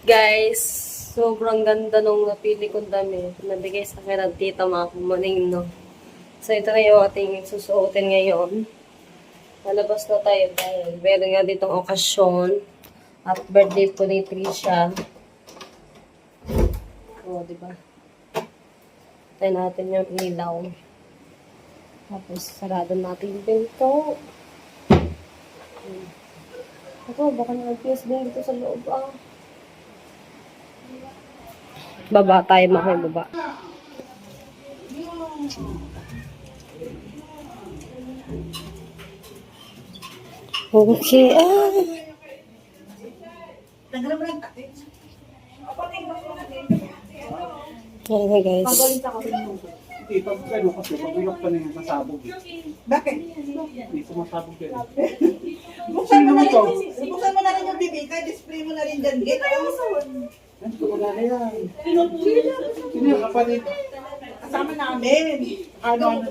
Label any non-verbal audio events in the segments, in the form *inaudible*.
Guys, sobrang ganda nung napili kong dami. Nabigay sa akin ng tita mga kumaning, no? So, ito na yung ating susuotin ngayon. Lalabas na tayo dahil meron nga ditong okasyon. At birthday po ni Trisha. O, oh, di ba? Tayo natin yung ilaw. Tapos, sarado natin yung pinto. Ako, baka nag-PS din dito sa loob, ah. Baba tayo, mga baba. Okay, ah. Na guys. Hindi, pag ano kasi, pag ilok ka na yung masabog eh. Bakit? Hindi sumasabog yan. Buksan mo na rin, buksan mo na rin yung bibig, kahit display mo na rin dyan. Get out! Ano, wala na yan. Sino yung kapatid? Kasama namin. Ano, ano?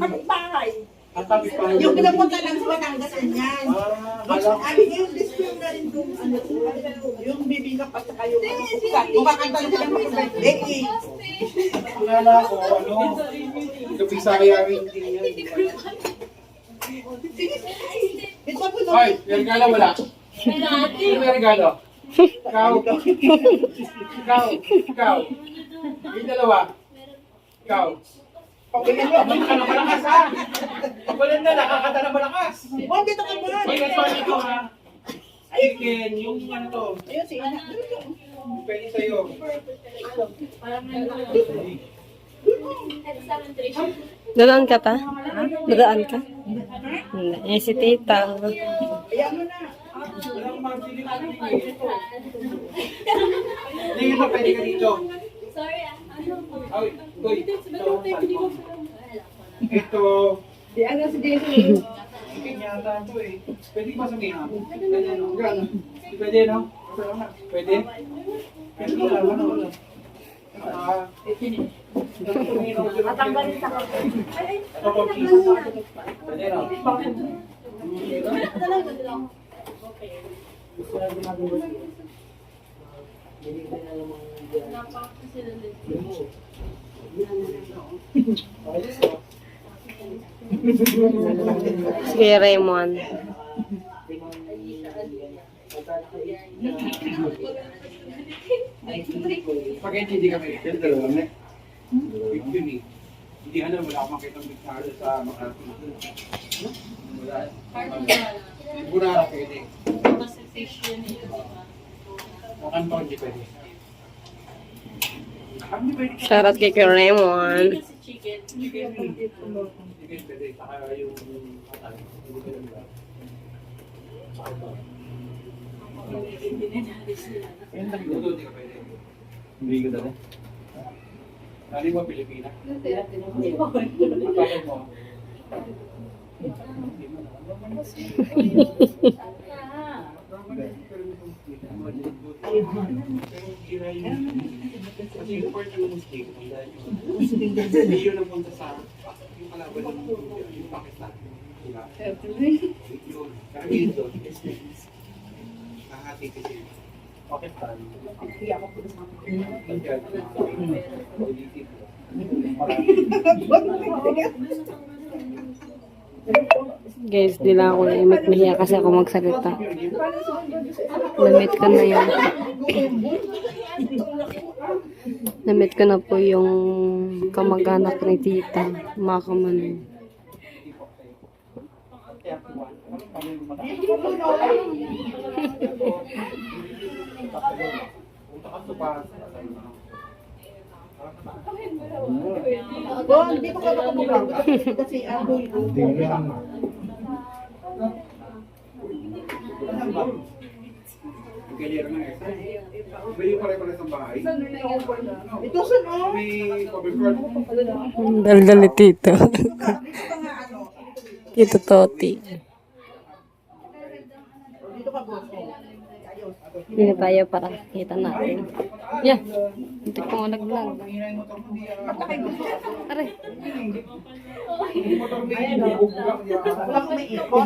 Kapit bahay. At pa Yung pinapunta lang sa Batangas yan. Ah, kala ko. Ano yung display na rin kung ano, yung bibig ka pa saka yung kung kakanta na sila ng birthday. eh. Kala ko, ano? Gabi sa kaya rin din yan. Hoy, may regalo wala? Sino may regalo? Ikaw. Ikaw. Ikaw. Yung dalawa. Ikaw. Pagbilin mo, ka na malakas ha. Pagbilin na, nakakata na malakas. Oh, dito ka ba? Ay, ito, ito ha. Chicken, yung ano to. Ayun, si Ana. Pwede sa'yo. Dadaan ka pa? Dadaan ka? Hindi. Eh, si tita. Ayan mo na. Walang mabili ka dito eh. Hindi ba pwede ka dito? Ay, uy. Ito. Ito. Di ano si Jason. Chicken yata ito eh. Pwede ba sa? Pwede no? Pwede no? Pwede? Pwede wala, wala, wala. Ah, Matanggalin sa Pwede no? Gusto na ko. Binigyan na lang mga Ayos oh. Sige, Raymond. Pag hindi kami, yan dalawa na. Big yun eh. Hindi ano, wala akong makita ng big Carlo sa Makati. Wala. Burara pwede. Pa hindi pwede. Ah, Hindi pwede. Shoutout kay Kuya Raymond. Chicken pwede. Saka yung. Hindi pwede ba? Lang dito, hindi pwede. Hindi ko dala. Kali mo Pilipina? Matagal mo. Kasi yung part ng Muslim, hindi yun napunta sa yung kalaban ng yung Pakistan. Diba? Yun. Kaya yun doon. Kahati kasi Pakistan. Guys, di lang ako na-imit mahiya kasi ako magsalita. Namit ko na yung... Namit ko na po yung kamag-anak ni tita. Mga kamanin. *laughs* Oh, hindi ko ka makamulang. Kasi ako yung Galera na eh. May pare-pare sa bahay. Ito sa no? May cover. Daldal tito. Ano. Tito Toti. Dito ka boss. Hindi na tayo para kita natin. Yeah. Hindi ko malaglag. Aray.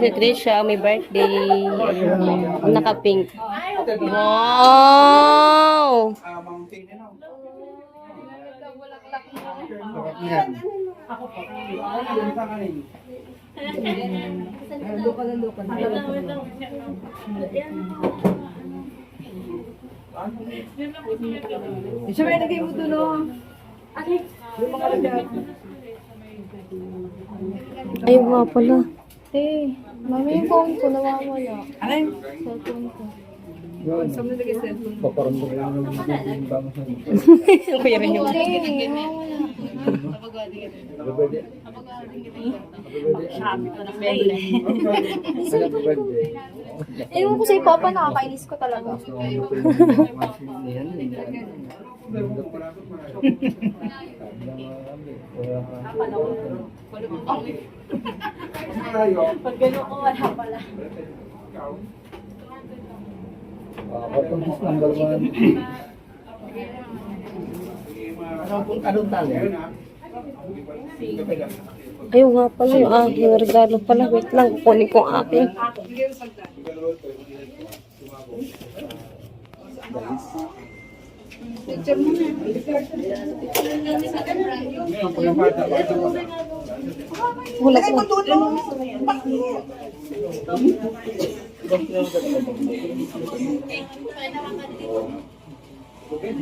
Si Trisha, may birthday. Naka-pink. Wow! Ako pa. Ako yung sa Siya may nagay mo doon, oh. Ayun nga pala. Eh, mami yung phone ko nawawala. Ano yun? Cellphone ko. Saan mo nagay cellphone? *laughs* Kuya rin yun. Eh, nawawala. Ewan ko sa'yo, Papa, nakakainis ko talaga. Pag gano'n ko, wala pala. Ikaw? Anong tali? Ayun nga pala yung aking regalo pala. Wait lang, kukunin ko ang aking. Ngayon, pag yung bata, bata mo. Wala Lagay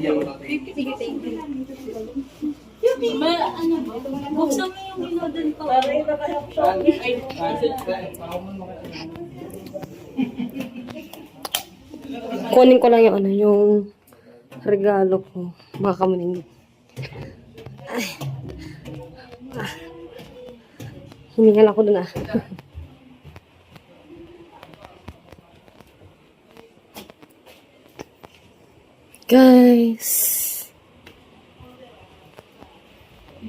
mo doon, oh. Bakit? Buksan mo yung binodin ko. Kunin ko lang yung ano, yung regalo ko. Mga kamaning. Ay. Ah. Hiningal ako dun ah. *laughs* Guys.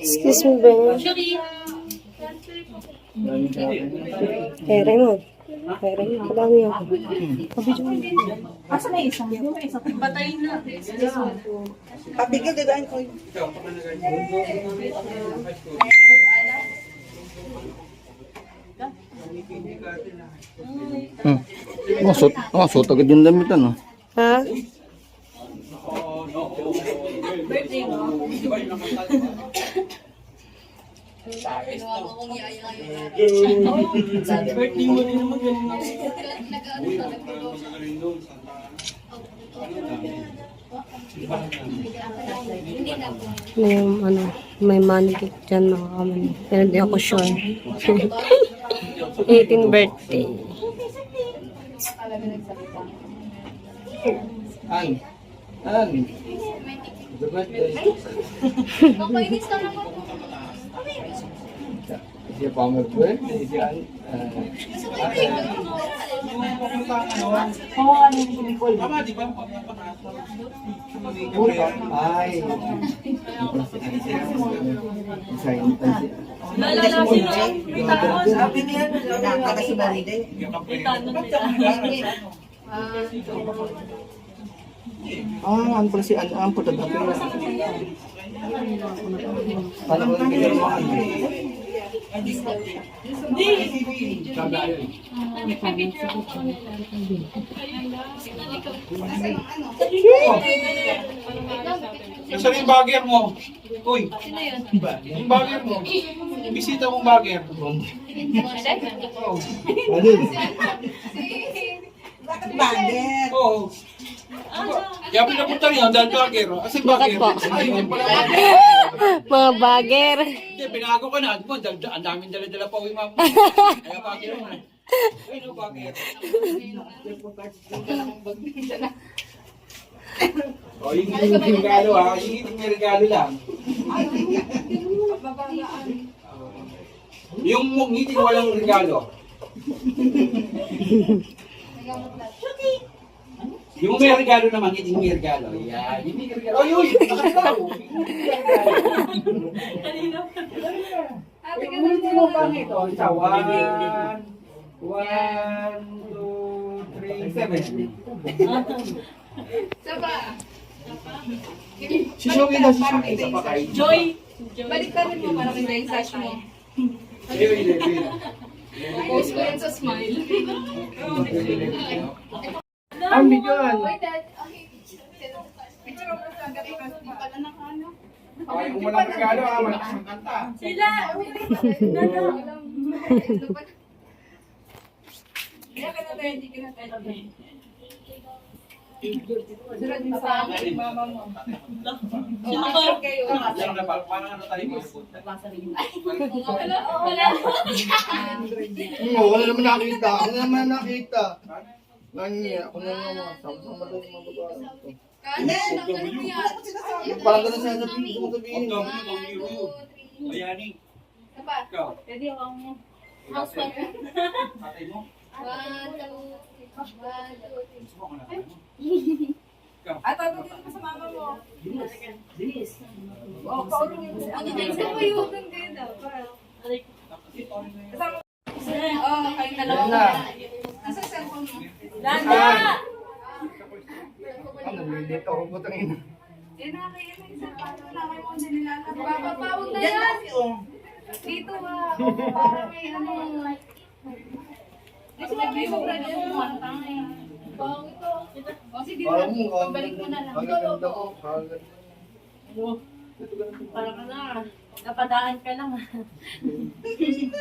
Excuse me, Ben. Kaya Raymond. Kaya Raymond. Madami ako. Pabigil, dadaan ko. Hmm. Oh, suot, oh, suot agad yung damit ano. Ha? May ano, may cake dyan mga kamani. Pero di ako sure. *laughs* 18th birthday. An. An. The birthday. Nakainis ka naman. Siya pa may birthday. Siya an. Tama, di ba? Ay. Sign. Sabi niya, nakakasumali din. Ah, ano pala si An? Ang puto dati. Ano ko yung ginawa? Nasaan yung bagger mo? Uy. Yung bagger mo. Bisita mong bagger. Ano? Bakit bagit? Oo. Kaya pinapunta niya dahil bagger. Asan bagger? po? Ay, hindi pala *laughs* bagger. Mga bagger. Hindi, pinago ka na. Mo, dal- ang daming dala-dala pa uwi mama. Kaya bagger mo. Ay, no, bagger. O, yung yung regalo ha. Yung may regalo lang. Yung ngiting walang regalo. *laughs* Yung may regalo naman, hindi may regalo. Yan, yung may regalo. Oy, oy, nakataw. Ulitin mo pa ito. Isa, one, one, two, three, seven. Si Shoki daw, si Shoki. Isa pa kayo. Joy! Balik ka rin mo para may message mo. Ayun, eleven. Post ko yan sa smile. Ang bigyan. Ay, kung walang regalo, ah, malakas ang kanta. Sila! Yan na, parang parang ano tayo, boss. Oo, wala naman nakita. Na naman nakita. Nani, ako na naman. Sama-sama daw yung mga babae. Ang galing mo yan. Parang ganun sa sabihin ko sabihin. Bayani. Apa? Ikaw. Pwede ako ang Housewife. Tatay mo. One, two, one, two, three. Gusto mo ako na tatay mo. At tatagin ka sa mama mo. Bilis. Oh, paunin mo. Ano din sa payo? kayo dapat. Oh, kayo dalawa. Yan na. Nasa mo? Ah! Ano, nagdidate ako po tangin. Yan na, kaya may isa pa. Wala kayo mo dyan nilalaro. Papapawag na yan. Dito ah. Para may ano. Mo may sobra dyan mo. Ang tanga yan. Pawag ito. Na. Parang mo, Pabalik mo na lang. Ang ganda ko. Parang ka na. Napadaan ka lang. Sino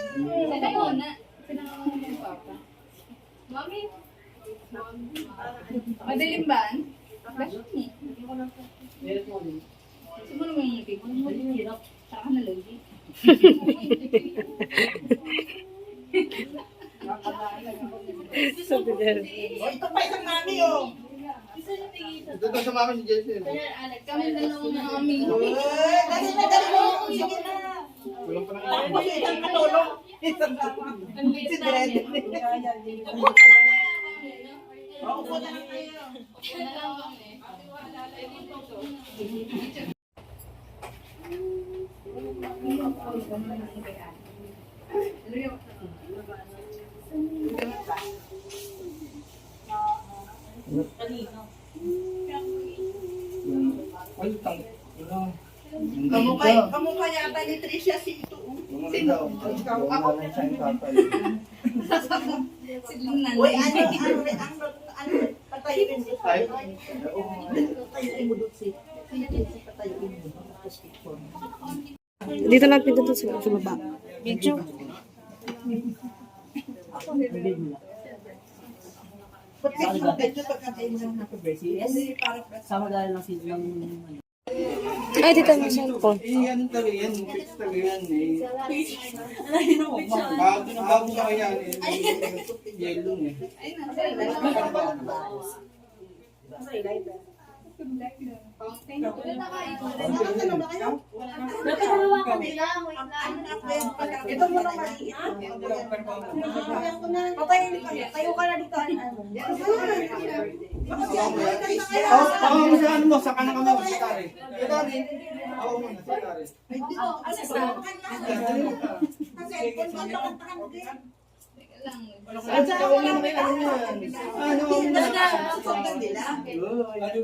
yun? Na- Sino yung papa? Mami. Madilim ba? Bakit ni? Sino naman yung ngipin mo? Saka na lagi. O, ito pa isang mami, oh. Ito daw sa mama si Jessel. Kami dalawang mami. Uy, dali na, dali na. Sige na. Kulang pa na. Tapos isang katulong. Isang Ang Si Dred. namin. Maupo na lang kayo. Ano lang kami. Ay, tang. Ano? Kamukha, kamukha yata ni Tricia si ito. oh. Sino? Ikaw. Ako. Siya yung tatay. Silang nanay. Uy, ano, ano, ano, ano, patayin mo. Ay. Patayin mo doon si, si patayin mo. Dito lang pinto sa, sa baba. Video. Ba't kasi mag-ganyan pagkakain ng happy birthday? Parang Sama dahil lang sila ng Ay, dito cellphone. Eh, ano talaga yan? Fix talaga yan eh. Bago na bago pa yan eh. Yellow eh. Nakakano ba kayo? Natatawa kami lang. Wait lang. Ito mo na maliit. Patayin ka. Tayo ka na dito. Ako, ako mo sa ano mo, sa kanang kami si Tari. Tari. Ako mo na, Tari. Sa kantakan din. Saan sa ano? Ano na? Nila.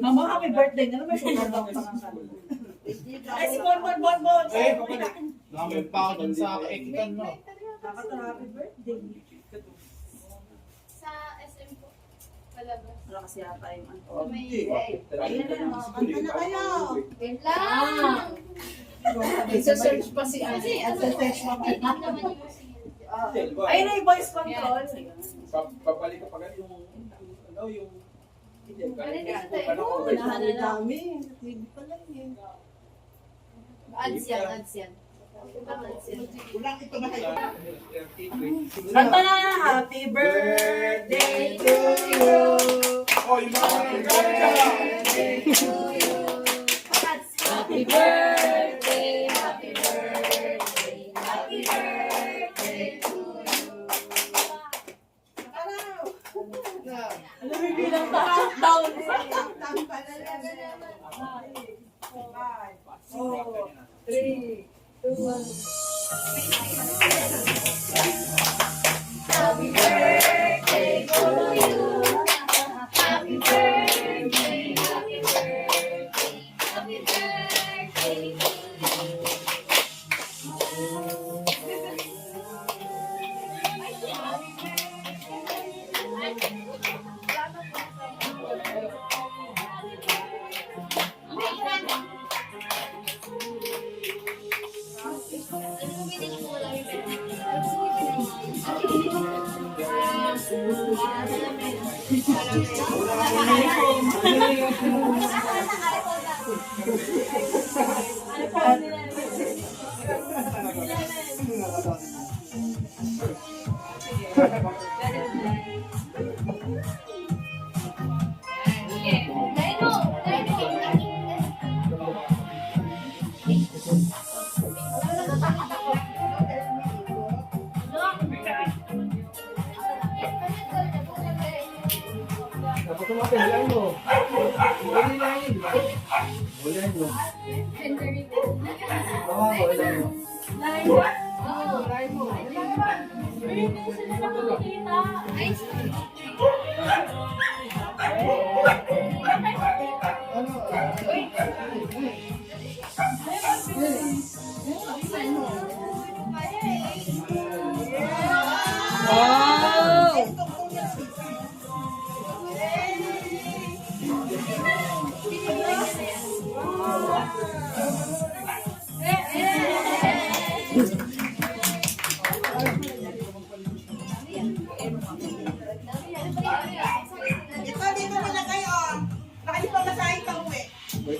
Mama, happy birthday. Ano ba yung Ay, si Bon Bon Bon Bon. Eh, kapatid. Nakamay pa ako dun sa ekitan mo. Happy birthday. Sa SM po. Palabas. Wala kasi yata yung ano. Oh, hindi. Kanta na kayo. Wait lang. Isa-search pa si ano. Kasi ano, wait lang naman yung Ayun na yung voice control. Papalik ka pa ganun yung, ano, yung, hindi, din sa ano, tayo? ano, Ang dami. TV pa lang eh. Ads yan, ads? Kanta na! Happy birthday to you! Mga regalo ka lang. Happy birthday, Hilahin mo. Bawa mo, hilahin mo. Wow! Ano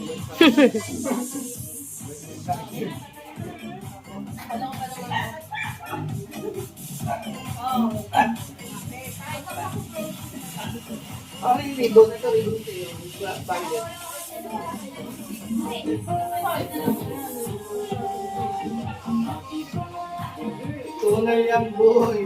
yung ribbon? Ito ribbon sa'yo. Bandit. Tunay ang buhay.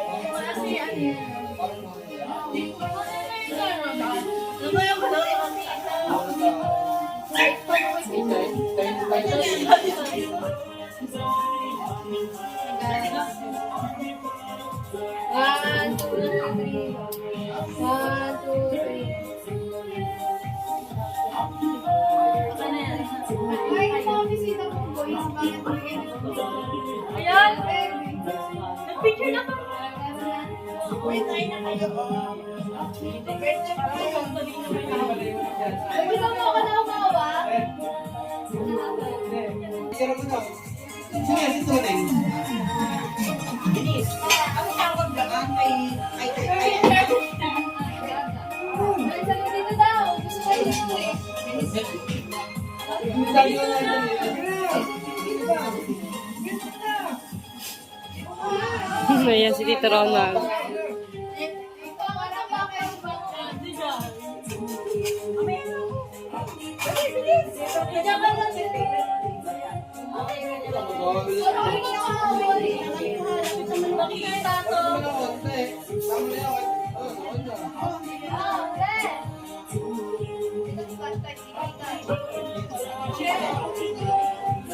ano na. Last Tayo. Nabisa mo ako na umawa. Sarap mo. Sino yan? Si Tunay. Ang tawag daan ay ay ay ay. Sabi dito daw. Gusto ko dito eh. Dami ko na yan. Ayan si Tito Ronald.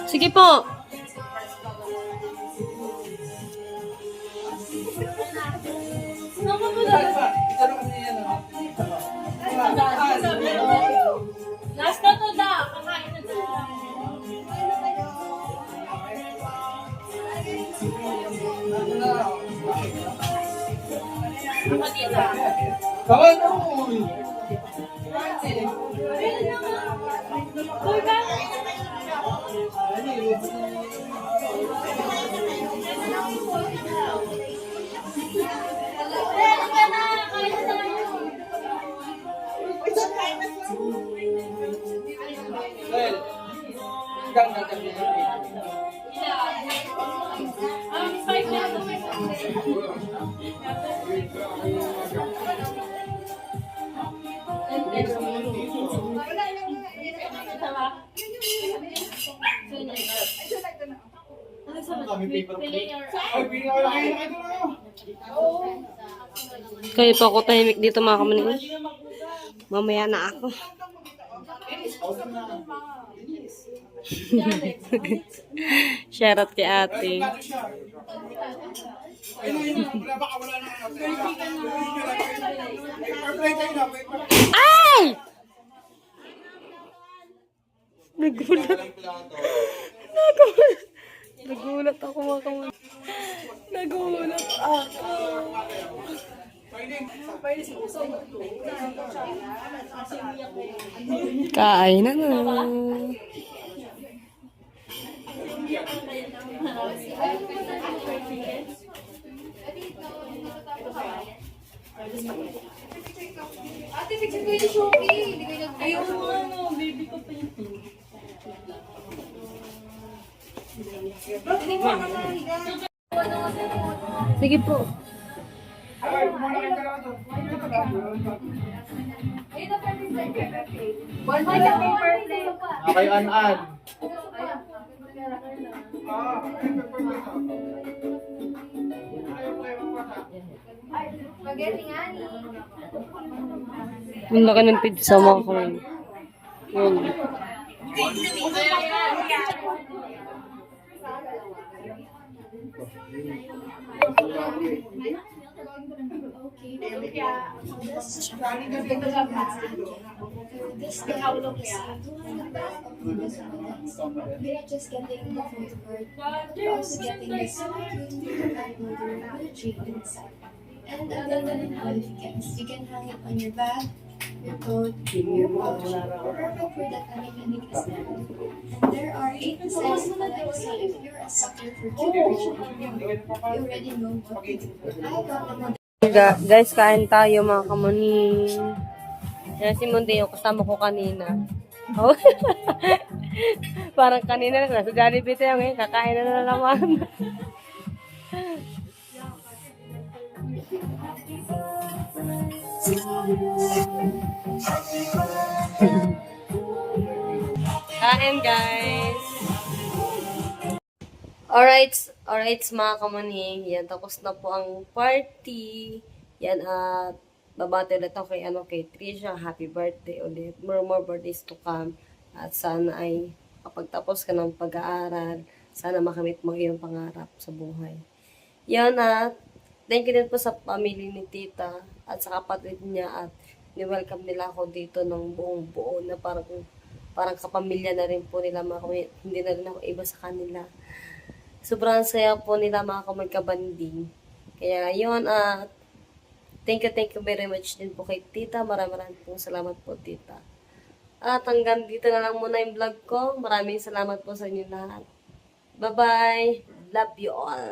Sige po. Kaya pa ako tahimik dito mga kamanin. Mamaya na ako. *laughs* Shoutout kay ate. Ay! Nagulat. Nagulat. Nagulat ako mga kamaning. Nagulat ako. Kain na na. Ate, fixin ko yung Shopee. Hindi ko yung... Ayaw mo ano, baby ko pa yun. Sige po. Ayun na, sa One more paper plate. Okay, an-an. Ko. Ang laki ng pizza mga kamaning. Yun. This now looks They're just getting the food card. They're also getting this cute card holder with a. And qualifications, you can hang it on your bag, your coat, your pouch, perfect for that panic aesthetic. And there are eight on it, so if you're a sucker for cute you already know what to do. I got Ga- guys, kain tayo mga kamuning. Yan si Mundi yung kasama ko kanina. Oh. *laughs* Parang kanina na sa Jollibee tayo ngayon, kakain na naman. *laughs* Kain guys! Alright, alright mga kamaning. Yan, tapos na po ang party. Yan, at babati ulit ako kay, ano, kay Trisha. Happy birthday ulit. More, more birthdays to come. At sana ay kapag tapos ka ng pag-aaral, sana makamit mo iyong pangarap sa buhay. Yan, at thank you din po sa family ni Tita at sa kapatid niya at ni-welcome nila ako dito ng buong buo na parang parang kapamilya na rin po nila mga hindi na rin ako iba sa kanila sobrang saya po nila mga kamagkabanding. Kaya yun, at thank you, thank you very much din po kay tita. Maraming maraming pong salamat po, tita. At hanggang dito na lang muna yung vlog ko. Maraming salamat po sa inyo lahat. Bye-bye. Love you all.